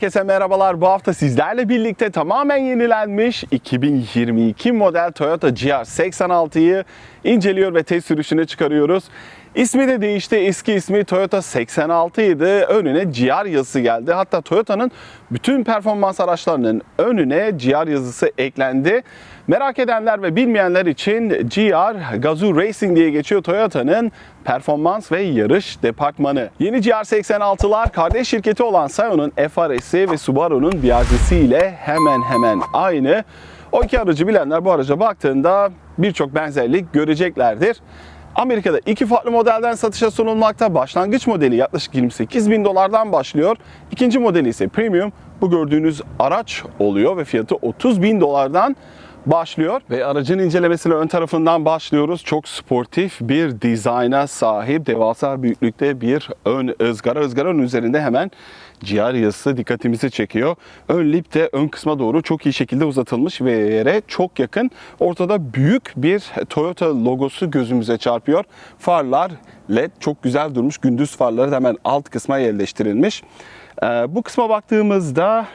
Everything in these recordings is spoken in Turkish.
Herkese merhabalar. Bu hafta sizlerle birlikte tamamen yenilenmiş 2022 model Toyota GR86'yı inceliyor ve test sürüşüne çıkarıyoruz. İsmi de değişti. Eski ismi Toyota 86 idi. Önüne GR yazısı geldi. Hatta Toyota'nın bütün performans araçlarının önüne GR yazısı eklendi. Merak edenler ve bilmeyenler için GR Gazoo Racing diye geçiyor Toyota'nın performans ve yarış departmanı. Yeni GR86'lar kardeş şirketi olan Scion'un FRS'i ve Subaru'nun BRZ'si ile hemen hemen aynı. O iki aracı bilenler bu araca baktığında birçok benzerlik göreceklerdir. Amerika'da iki farklı modelden satışa sunulmakta. Başlangıç modeli yaklaşık 28 bin dolardan başlıyor. İkinci modeli ise premium. Bu gördüğünüz araç oluyor ve fiyatı 30 bin dolardan başlıyor. Ve aracın incelemesine ön tarafından başlıyoruz. Çok sportif bir dizayna sahip devasa büyüklükte bir ön ızgara. Izgaranın üzerinde hemen GR yazısı dikkatimizi çekiyor. Ön lip de ön kısma doğru çok iyi şekilde uzatılmış ve yere çok yakın. Ortada büyük bir Toyota logosu gözümüze çarpıyor. Farlar LED çok güzel durmuş. Gündüz farları da hemen alt kısma yerleştirilmiş. Ee, bu kısma baktığımızda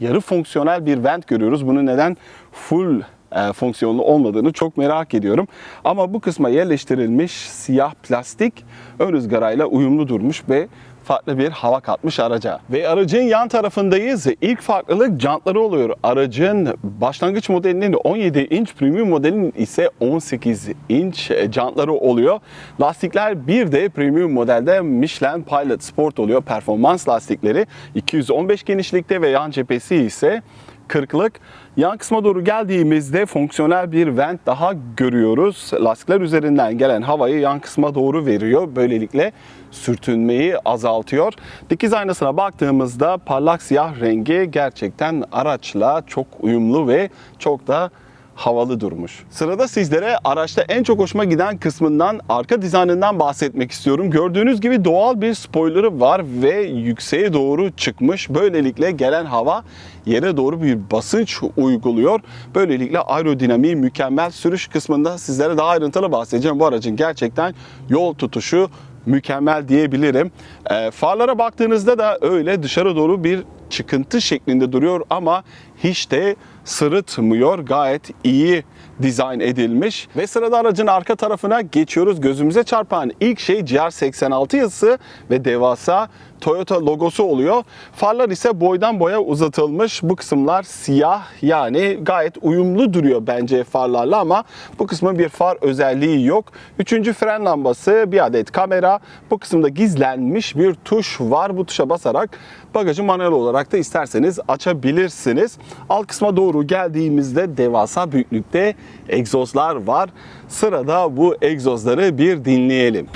yarı fonksiyonel bir vent görüyoruz. Bunu neden full e, fonksiyonlu olmadığını çok merak ediyorum. Ama bu kısma yerleştirilmiş siyah plastik ön ızgarayla uyumlu durmuş ve farklı bir hava katmış araca. Ve aracın yan tarafındayız. İlk farklılık jantları oluyor. Aracın başlangıç modelinin 17 inç, premium modelinin ise 18 inç jantları oluyor. Lastikler bir de premium modelde Michelin Pilot Sport oluyor. Performans lastikleri 215 genişlikte ve yan cephesi ise 40'lık. Yan kısma doğru geldiğimizde fonksiyonel bir vent daha görüyoruz. Lastikler üzerinden gelen havayı yan kısma doğru veriyor. Böylelikle sürtünmeyi azaltıyor. Dikiz aynasına baktığımızda parlak siyah rengi gerçekten araçla çok uyumlu ve çok da havalı durmuş. Sırada sizlere araçta en çok hoşuma giden kısmından arka dizaynından bahsetmek istiyorum. Gördüğünüz gibi doğal bir spoilerı var ve yükseğe doğru çıkmış. Böylelikle gelen hava yere doğru bir basınç uyguluyor. Böylelikle aerodinamiği mükemmel. Sürüş kısmında sizlere daha ayrıntılı bahsedeceğim. Bu aracın gerçekten yol tutuşu mükemmel diyebilirim. E, farlara baktığınızda da öyle dışarı doğru bir çıkıntı şeklinde duruyor ama hiç de sırıtmıyor. Gayet iyi dizayn edilmiş. Ve sırada aracın arka tarafına geçiyoruz. Gözümüze çarpan ilk şey GR86 yazısı ve devasa Toyota logosu oluyor. Farlar ise boydan boya uzatılmış. Bu kısımlar siyah yani gayet uyumlu duruyor bence farlarla ama bu kısmın bir far özelliği yok. Üçüncü fren lambası, bir adet kamera. Bu kısımda gizlenmiş bir tuş var. Bu tuşa basarak bagajı manuel olarak da isterseniz açabilirsiniz. Alt kısma doğru geldiğimizde devasa büyüklükte egzozlar var. Sırada bu egzozları bir dinleyelim.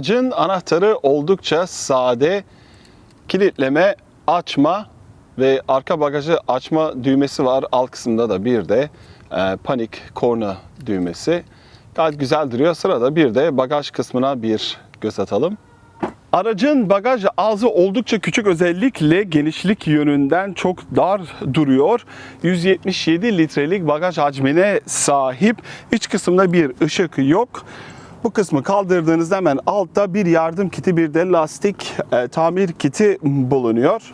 Aracın anahtarı oldukça sade. Kilitleme, açma ve arka bagajı açma düğmesi var. Alt kısımda da bir de e, panik korna düğmesi. Gayet güzel duruyor. Sırada bir de bagaj kısmına bir göz atalım. Aracın bagaj ağzı oldukça küçük özellikle genişlik yönünden çok dar duruyor. 177 litrelik bagaj hacmine sahip. İç kısımda bir ışık yok. Bu kısmı kaldırdığınızda hemen altta bir yardım kiti bir de lastik e, tamir kiti bulunuyor.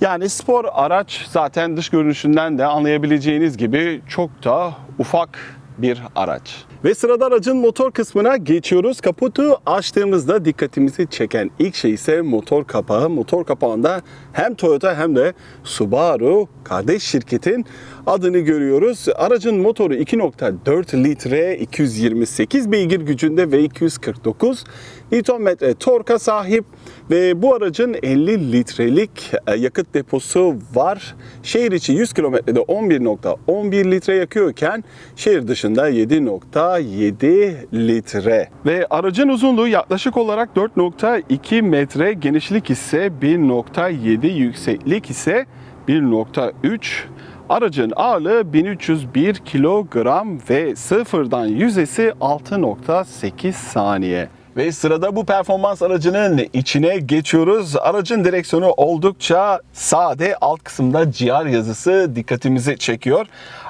Yani spor araç zaten dış görünüşünden de anlayabileceğiniz gibi çok da ufak bir araç. Ve sırada aracın motor kısmına geçiyoruz. Kaputu açtığımızda dikkatimizi çeken ilk şey ise motor kapağı. Motor kapağında hem Toyota hem de Subaru kardeş şirketin adını görüyoruz. Aracın motoru 2.4 litre 228 beygir gücünde ve 249 Nm torka sahip ve bu aracın 50 litrelik e, yakıt deposu var. Şehir içi 100 kilometrede 11.11 litre yakıyorken şehir dışında 7.7 litre. Ve aracın uzunluğu yaklaşık olarak 4.2 metre, genişlik ise 1.7, yükseklik ise 1.3 Aracın ağırlığı 1301 kilogram ve sıfırdan yüzesi 6.8 saniye. Ve sırada bu performans aracının içine geçiyoruz. Aracın direksiyonu oldukça sade. Alt kısımda GR yazısı dikkatimizi çekiyor.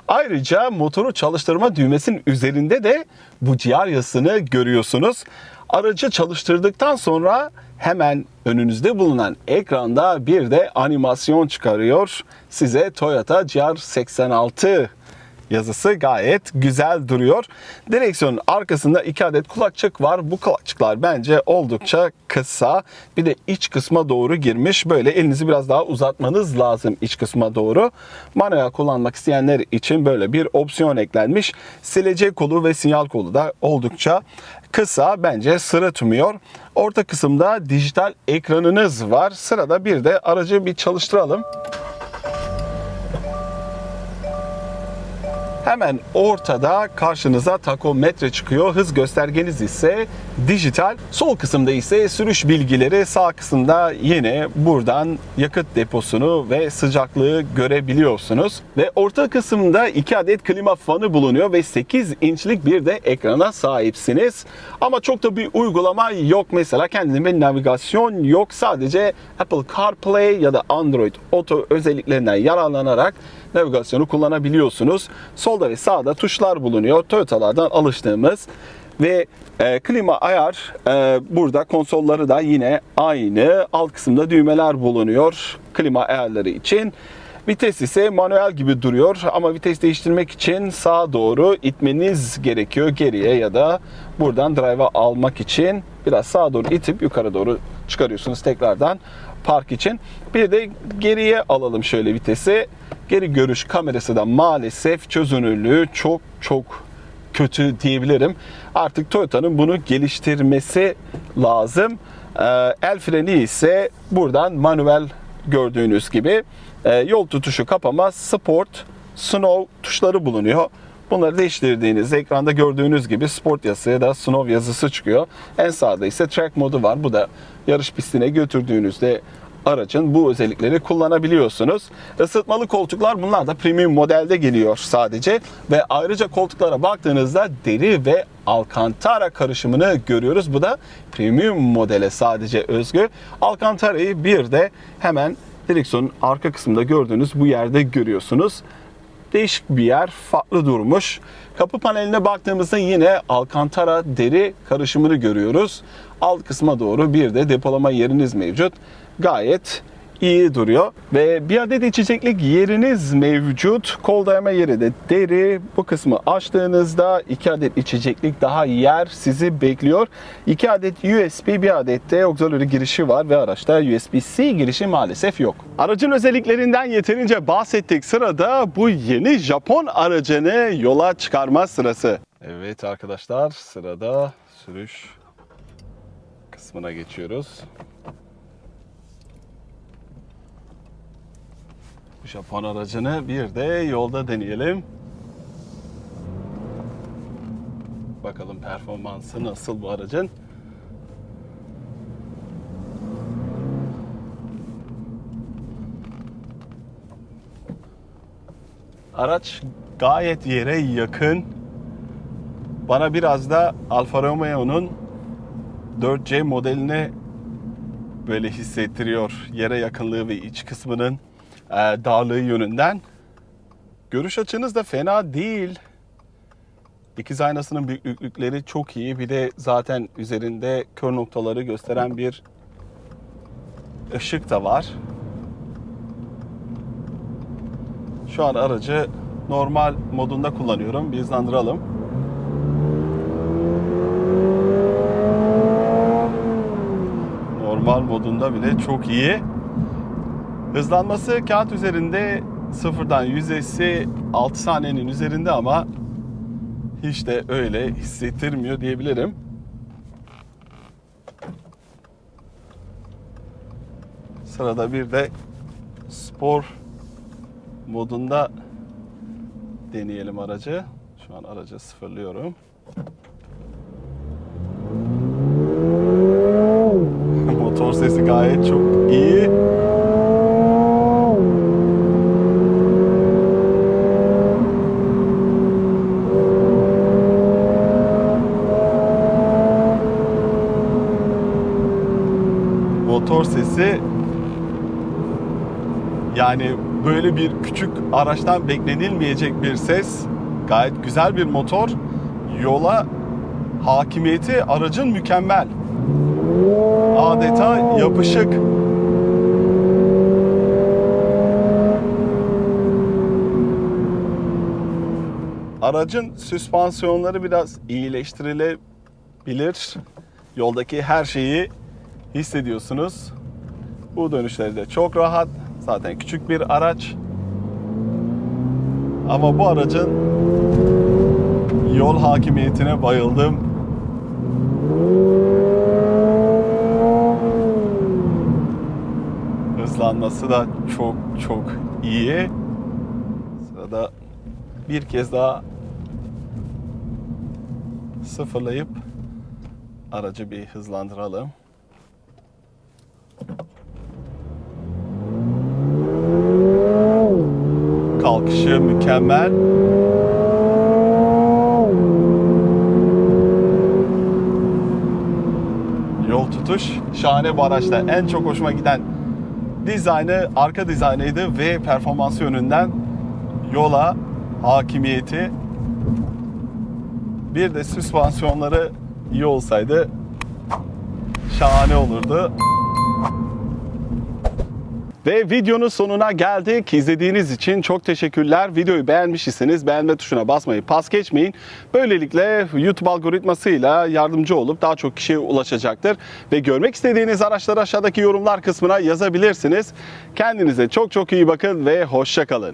Ayrıca motoru çalıştırma düğmesinin üzerinde de bu GR yazısını görüyorsunuz. Aracı çalıştırdıktan sonra hemen önünüzde bulunan ekranda bir de animasyon çıkarıyor. Size Toyota GR86 yazısı gayet güzel duruyor. Direksiyonun arkasında iki adet kulakçık var. Bu kulakçıklar bence oldukça kısa. Bir de iç kısma doğru girmiş. Böyle elinizi biraz daha uzatmanız lazım iç kısma doğru. Manuel kullanmak isteyenler için böyle bir opsiyon eklenmiş. Silecek kolu ve sinyal kolu da oldukça kısa bence sırıtmıyor. Orta kısımda dijital ekranınız var. Sırada bir de aracı bir çalıştıralım. Hemen ortada karşınıza takometre çıkıyor. Hız göstergeniz ise dijital. Sol kısımda ise sürüş bilgileri. Sağ kısımda yine buradan yakıt deposunu ve sıcaklığı görebiliyorsunuz. Ve orta kısımda 2 adet klima fanı bulunuyor ve 8 inçlik bir de ekrana sahipsiniz. Ama çok da bir uygulama yok. Mesela kendine bir navigasyon yok. Sadece Apple CarPlay ya da Android Auto özelliklerinden yararlanarak navigasyonu kullanabiliyorsunuz. Solda ve sağda tuşlar bulunuyor. Toyota'lardan alıştığımız ve e, klima ayar e, burada konsolları da yine aynı. Alt kısımda düğmeler bulunuyor klima ayarları için. Vites ise manuel gibi duruyor ama vites değiştirmek için sağa doğru itmeniz gerekiyor geriye ya da buradan drive'a almak için biraz sağa doğru itip yukarı doğru çıkarıyorsunuz tekrardan park için. Bir de geriye alalım şöyle vitesi. Geri görüş kamerası da maalesef çözünürlüğü çok çok kötü diyebilirim. Artık Toyota'nın bunu geliştirmesi lazım. Ee, El freni ise buradan manuel gördüğünüz gibi e, yol tutuşu kapama, sport, snow tuşları bulunuyor. Bunları değiştirdiğinizde ekranda gördüğünüz gibi sport yazısı ya da snow yazısı çıkıyor. En sağda ise track modu var. Bu da yarış pistine götürdüğünüzde aracın bu özellikleri kullanabiliyorsunuz. Isıtmalı koltuklar bunlar da premium modelde geliyor sadece ve ayrıca koltuklara baktığınızda deri ve Alcantara karışımını görüyoruz. Bu da premium modele sadece özgü. Alcantara'yı bir de hemen direksiyonun arka kısmında gördüğünüz bu yerde görüyorsunuz değişik bir yer, farklı durmuş. Kapı paneline baktığımızda yine Alcantara deri karışımını görüyoruz. Alt kısma doğru bir de depolama yeriniz mevcut. Gayet iyi duruyor. Ve bir adet içeceklik yeriniz mevcut. Kol dayama yeri de deri. Bu kısmı açtığınızda iki adet içeceklik daha yer sizi bekliyor. İki adet USB, bir adet de auxiliary girişi var ve araçta USB-C girişi maalesef yok. Aracın özelliklerinden yeterince bahsettik. Sırada bu yeni Japon aracını yola çıkarma sırası. Evet arkadaşlar sırada sürüş kısmına geçiyoruz. Japon aracını bir de yolda deneyelim. Bakalım performansı nasıl bu aracın. Araç gayet yere yakın. Bana biraz da Alfa Romeo'nun 4C modelini böyle hissettiriyor. Yere yakınlığı ve iç kısmının e, darlığı yönünden. Görüş açınız da fena değil. Dikiz aynasının büyüklükleri çok iyi. Bir de zaten üzerinde kör noktaları gösteren bir ışık da var. Şu an aracı normal modunda kullanıyorum. Bir hızlandıralım. Normal modunda bile çok iyi. Hızlanması kağıt üzerinde sıfırdan yüzdesi 6 saniyenin üzerinde ama hiç de öyle hissettirmiyor diyebilirim. Sırada bir de spor modunda deneyelim aracı. Şu an aracı sıfırlıyorum. Motor sesi gayet çok iyi. Motor sesi yani böyle bir küçük araçtan beklenilmeyecek bir ses. Gayet güzel bir motor. Yola hakimiyeti aracın mükemmel. Adeta yapışık. Aracın süspansiyonları biraz iyileştirilebilir. Yoldaki her şeyi hissediyorsunuz. Bu dönüşleri de çok rahat. Zaten küçük bir araç. Ama bu aracın yol hakimiyetine bayıldım. Hızlanması da çok çok iyi. Sırada bir kez daha sıfırlayıp aracı bir hızlandıralım. Kalkışı mükemmel. Yol tutuş şahane bu araçta. En çok hoşuma giden dizaynı, arka dizaynıydı ve performansı yönünden yola hakimiyeti bir de süspansiyonları iyi olsaydı şahane olurdu. Ve videonun sonuna geldik. İzlediğiniz için çok teşekkürler. Videoyu beğenmişseniz beğenme tuşuna basmayı pas geçmeyin. Böylelikle YouTube algoritmasıyla yardımcı olup daha çok kişiye ulaşacaktır. Ve görmek istediğiniz araçları aşağıdaki yorumlar kısmına yazabilirsiniz. Kendinize çok çok iyi bakın ve hoşça kalın.